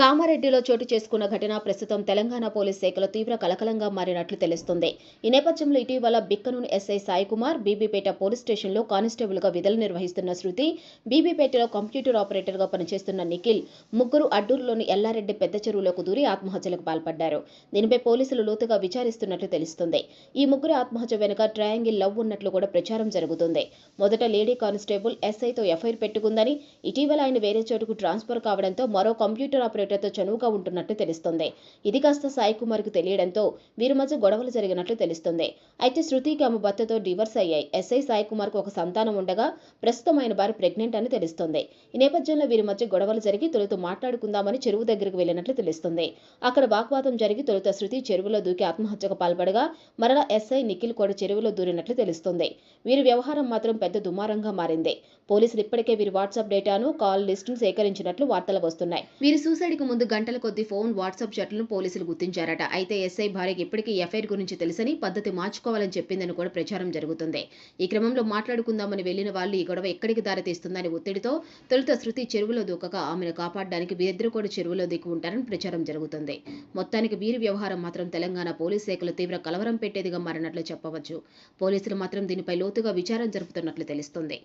కామారెడ్డిలో చోటు చేసుకున్న ఘటన ప్రస్తుతం తెలంగాణ పోలీస్ శాఖలో తీవ్ర కలకలంగా మారినట్లు తెలుస్తుంది. ఈ నేపథ్యంలో ఇటీవల బిక్కనూన్ ఎస్ఐ సాయికుమార్ బీబీపేట పోలీస్ స్టేషన్లో కానిస్టేబుల్గా విధులు నిర్వహిస్తున్న శృతి బీబీపేటలో కంప్యూటర్ ఆపరేటర్గా పనిచేస్తున్న నిఖిల్ ముగ్గురు అడ్డూరులోని ఎల్లారెడ్డి పెద్ద చెరువులకు దూరి ఆత్మహత్యలకు పాల్పడ్డారు. దీనిపై పోలీసులు లోతుగా విచారిస్తున్నట్లు తెలుస్తుంది. ఈ ముగ్గురు ఆత్మహత్య వెనుక ట్రయాంగిల్ లవ్ ఉన్నట్లు కూడా ప్రచారం జరుగుతుంది. మొదట లేడీ కానిస్టేబుల్ ఎస్ఐతో ఎఫ్ఐఆర్ పెట్టుకుందని ఇటీవల ఆయన వేరే చోటుకు ట్రాన్స్ఫర్ కావడంతో మరో కంప్యూటర్ ఆపరేటర్తో చనువుగా ఉంటున్నట్టు తెలుస్తుంది. ఇది కాస్త సాయి కుమార్కు తెలియడంతో వీరి మధ్య గొడవలు జరిగినట్లు తెలుస్తుంది. అయితే శృతికి ఆమె భర్తతో డివర్స్ అయ్యాయి. ఎస్ఐ సాయి కుమార్కు ఒక సంతానం ఉండగా ప్రస్తుతం ఆయన భార్య ప్రెగ్నెంట్ అని తెలుస్తుంది. ఈ నేపథ్యంలో వీరి మధ్య గొడవలు జరిగి తొలుత మాట్లాడుకుందామని చెరువు దగ్గరకు వెళ్ళినట్లు తెలుస్తుంది. అక్కడ వాగ్వాదం జరిగి తొలుత శృతి చెరువులో దూకి ఆత్మహత్యకు పాల్పడగా మరలా ఎస్ఐ నిఖిల్ కూడా చెరువులో దూరినట్లు తెలుస్తుంది. వీరి వ్యవహారం మాత్రం పెద్ద దుమారంగా మారింది. పోలీసులు ఇప్పటికే వీరి వాట్సాప్ డేటాను కాల్ లిస్టును సేకరించినట్లు వార్తలు వస్తున్నాయి. వీరి సూసైడ్కు ముందు గంటల కొద్ది ఫోన్ వాట్సాప్ చాట్లను పోలీసులు గుర్తించారట. అయితే ఎస్ఐ భార్యకి ఇప్పటికీ ఎఫ్ఐఆర్ గురించి తెలుసని పద్ధతి మార్చుకోవాలని చెప్పిందని కూడా ప్రచారం జరుగుతుంది. ఈ క్రమంలో మాట్లాడుకుందామని వెళ్ళిన వాళ్ళు ఈ గొడవ ఎక్కడికి దారితీస్తుందని ఒత్తిడితో తొలుత శృతి చెరువులో దూకగా ఆమెను కాపాడడానికి వీరిద్దరు కూడా చెరువులో దిక్కు ఉంటారని ప్రచారం జరుగుతుంది. మొత్తానికి వీరి వ్యవహారం మాత్రం తెలంగాణ పోలీస్ శాఖలో తీవ్ర కలవరం పెట్టేదిగా మారినట్లు చెప్పవచ్చు. పోలీసులు మాత్రం దీనిపై లోతుగా విచారం జరుపుతున్నట్లు తెలుస్తుంది.